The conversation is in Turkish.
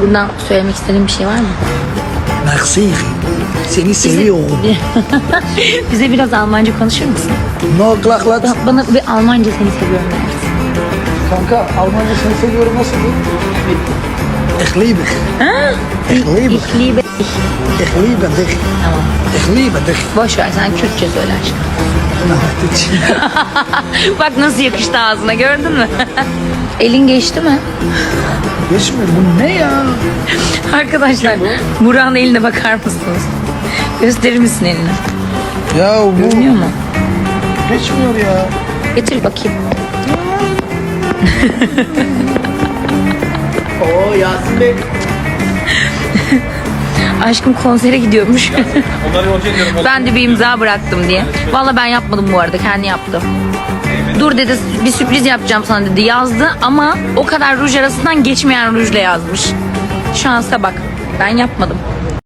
Buradan söylemek istediğin bir şey var mı? Merci. Seni seviyorum. Bize biraz Almanca konuşur musun? No klaklat. Ya Bana bir Almanca seni seviyorum der. Kanka Almanca seni seviyorum nasıl bu? Ich liebe. Ich liebe. Ich liebe. Ich liebe dich. Tamam. Ich liebe dich. Boş ver sen Kürtçe söyle aşkım. Bak nasıl yakıştı ağzına gördün mü? Elin geçti mi? Geçmiyor bu ne ya? Arkadaşlar Burak'ın eline bakar mısınız? Gösterir misin elini? Ya bu Görünüyor mu? geçmiyor ya. Getir bakayım. Oo Yasin Bey. Aşkım konsere gidiyormuş. ben de bir imza bıraktım diye. Valla ben yapmadım bu arada kendi yaptı. Dur dedi bir sürpriz yapacağım sana dedi yazdı ama o kadar ruj arasından geçmeyen rujla yazmış. Şansa bak ben yapmadım.